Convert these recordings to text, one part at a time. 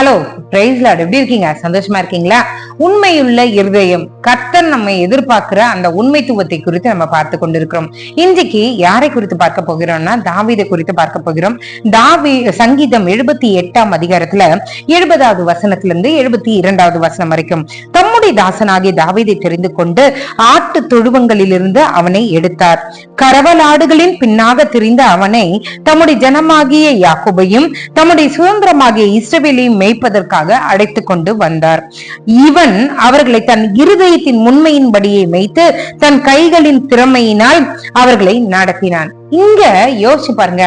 பிரைஸ்ல எப்படி இருக்கீங்க? சந்தோஷமா இருக்கீங்களா? உண்மையுள்ள இருதயம் கர்த்தர் நம்ம எதிர்பார்க்கிற அந்த உண்மைத்துவத்தை குறித்து நம்ம பார்த்து கொண்டிருக்கிறோம். இன்றைக்கு யாரை குறித்து பார்க்க போகிறோம்னா தாவீதை குறித்து பார்க்க போகிறோம். தாவி சங்கீதம் எழுபத்தி எட்டாம் அதிகாரத்துல எழுபதாவது வசனத்திலிருந்து எழுபத்தி இரண்டாவது வசனம் வரைக்கும். தம்முடைய தாசனாகிய தாவீதை தெரிந்து கொண்டு ஆட்டு தொழுவங்களிலிருந்து அவனை எடுத்தார். கரவலாடுகளின் பின்னாக திரிந்த அவனை தம்முடைய ஜனமாகிய யாக்கோபையும் தம்முடைய சுதந்திரமாகிய இஸ்ரவேலையும் மேய்ப்பதற்காக அழைத்து கொண்டு வந்தார். இவன் அவர்களை தன் இருதயத்தின் உண்மையின்படியே மேய்த்து தன் கைகளின் திறமையினால் அவர்களை நடத்தினான். இங்க யோசிச்சு பாருங்க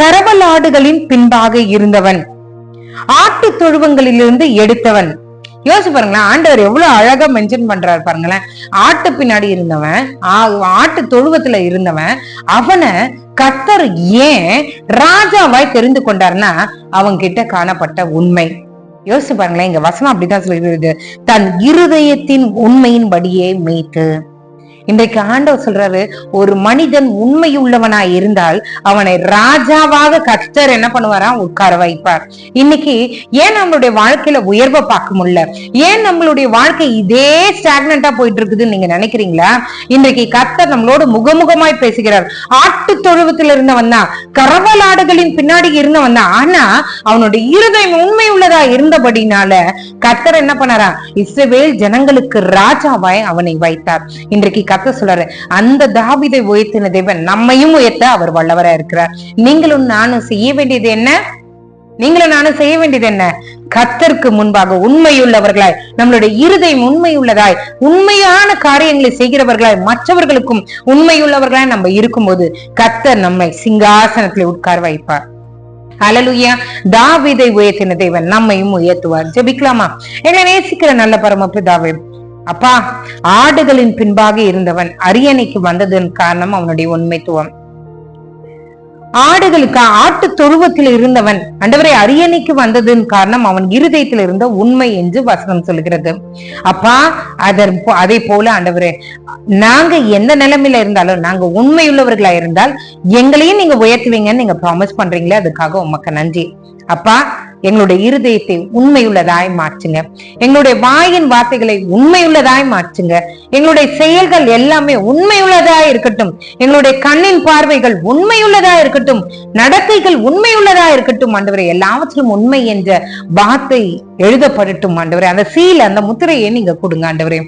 கரவலாடுகளின் பின்பாக இருந்தவன் ஆட்டு தொழுவங்களிலிருந்து எடுத்தவன் யோசிச்சு பாருங்களேன் ஆண்டவர் எவ்வளவு அழகா மென்ஷன் பண்றாரு பாருங்களேன். ஆட்டு பின்னாடி இருந்தவன் ஆட்டு தொழுவத்துல இருந்தவன் அவனை கத்தர் ஏன் ராஜாவாய் தெரிந்து கொண்டார்னா அவங்க கிட்ட காணப்பட்ட உண்மை. யோசிச்சு பாருங்களேன் இங்க வசனம் அப்படிதான் சொல்லிடுது தன் இருதயத்தின் உண்மையின்படியே மேய்த்து இன்றைக்கு ஆண்டவர் சொல்றாரு ஒரு மனிதன் உண்மையுள்ளவனாய் இருந்தால் அவனை ராஜாவாக கர்த்தர் என்ன பண்ணுவாரா? உட்கார வைப்பார். இன்னைக்கு ஏன் நம்மளுடைய வாழ்க்கையில உயர்வை பார்க்க முடியல? ஏன் நம்மளுடைய வாழ்க்கை இதே ஸ்டாக்னண்டா போயிட்டு இருக்குதுன்னு நீங்க நினைக்கிறீங்களா? இன்றைக்கு கர்த்தர் நம்மளோடு முகமுகமாய் பேசுகிறார். ஆட்டு தொழுவத்தில் இருந்தவன் தான் கரவலாடுகளின் பின்னாடி இருந்தவன் தான். ஆனா அவனுடைய இருதயம் உண்மை உள்ளதா இருந்தபடினால கர்த்தர் என்ன பண்ணாரா? இஸ்ரவேல் ஜனங்களுக்கு ராஜாவாய் அவனை வைத்தார். இன்றைக்கு கர்த்தர் சொல்றாரு அந்த தாவிதை உயர்த்தின தேவன் நம்மையும் உயர்த்த அவர் வல்லவரா இருக்கிறார். நீங்களும் நானும் செய்ய வேண்டியது என்ன? நீங்களும் நானும் செய்ய வேண்டியது என்ன? கத்தருக்கு முன்பாக உண்மையுள்ளவர்களாய் நம்மளுடைய இருதயம் உண்மையுள்ளதாய் உண்மையான காரியங்களை செய்கிறவர்களாய் மற்றவர்களுக்கும் உண்மையுள்ளவர்களாய் நம்ம இருக்கும்போது கத்தர் நம்மை சிங்காசனத்தில் உட்கார வைப்பார். அலலுயா தாவிதை உயர்த்தின தேவன் நம்மையும் உயர்த்துவார். ஜபிக்கலாமா? என்ன நேசிக்கிற நல்ல பரமப்பு தாவே அப்பா ஆடுகளின் பின்பாக இருந்தவன் அரியணைக்கு வந்ததன் காரணம் அவனுடைய உண்மைத்துவம். ஆடுகளுக்கு ஆட்டு தொழுவத்தில் இருந்தவன் அண்டவரை அரியணைக்கு வந்ததன் காரணம் அவன் இருதயத்தில் இருந்த உண்மை என்று வசனம் சொல்கிறது. அப்பா அதன் அதே போல ஆண்டவரே நாங்க எந்த நிலைமையில இருந்தாலும் நாங்க உண்மையுள்ளவர்களா இருந்தால் எங்களையும் நீங்க உயர்த்துவீங்கன்னு நீங்க ப்ராமிஸ் பண்றீங்களே அதுக்காக உமக்கு நன்றி. அப்பா எங்களுடைய இருதயத்தை உண்மையுள்ளதாய் மாற்றுங்க. எங்களுடைய வாயின் வார்த்தைகளை உண்மையுள்ளதாய் மாற்றுங்க. எங்களுடைய செயல்கள் எல்லாமே உண்மையுள்ளதாய் இருக்கட்டும். எங்களுடைய கண்ணின் பார்வைகள் உண்மையுள்ளதா இருக்கட்டும். நடத்தைகள் உண்மையுள்ளதா இருக்கட்டும். அந்தவரை எல்லாவற்றிலும் உண்மை என்ற வார்த்தை எழுதப்படட்டும் ஆண்டவரே. அந்த சீல் அந்த முத்திரையை நீங்க கொடுங்க ஆண்டவரே.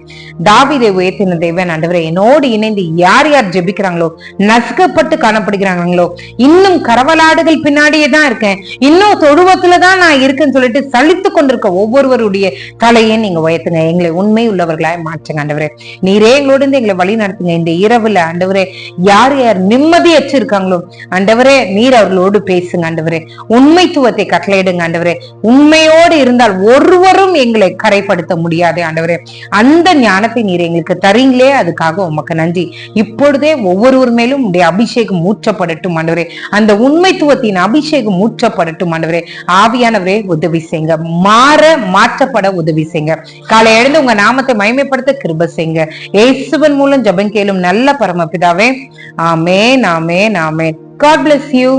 தாவிதை உயர்த்தின தேவன் ஆண்டவரே. என்னோடு இணைந்து யார் யார் ஜெபிக்கிறாங்களோ நசுக்கப்பட்டு காணப்படுகிறாங்களோ இன்னும் கரவலாடுகள் பின்னாடியே தான் இருக்கேன். இன்னும் தொழுவத்துல தான் நான் இருக்கேன்னு சொல்லிட்டு சலித்து கொண்டிருக்க ஒவ்வொருவருடைய தலையை நீங்க உயர்த்துங்க. எங்களை உண்மை உள்ளவர்களாய் மாற்றுங்க ஆண்டவரே. நீரே எங்களோடு இருந்து எங்களை வழி நடத்துங்க. இந்த இரவுல ஆண்டவரே யார் யார் நிம்மதியற்று இருக்காங்களோ ஆண்டவரே நீர் அவர்களோடு பேசுங்க ஆண்டவரே. உண்மைத்துவத்தை கட்டளையிடுங்க ஆண்டவரே. உண்மையோடு இருந்தால் ஒருவரும் எங்களை கரைப்படுத்த முடியாது ஆண்டவரே. அந்த ஞானத்தை நீர் எங்களுக்கு தரீங்களே அதுக்காக உமக்கு நன்றி. இப்பொழுதே ஒவ்வொருவர் மேலும் உடைய அபிஷேகம் ஊற்றப்படட்டும் ஆண்டவரே. அந்த உண்மைத்துவத்தின் அபிஷேகம் ஊற்றப்படட்டும் ஆண்டவரே. ஆவியானவரே உதவி செய்யுங்க மாற மாற்றப்பட உதவி செய்யுங்க காலை எழுந்து உங்க நாமத்தை மயமைப்படுத்த கிருப செய்யுங்க ஏசுவன் மூலம் ஜெபம் கேளும் நல்ல பரமபிதாவே. ஆமே நாமே நாமே காட் பிளஸ் யூ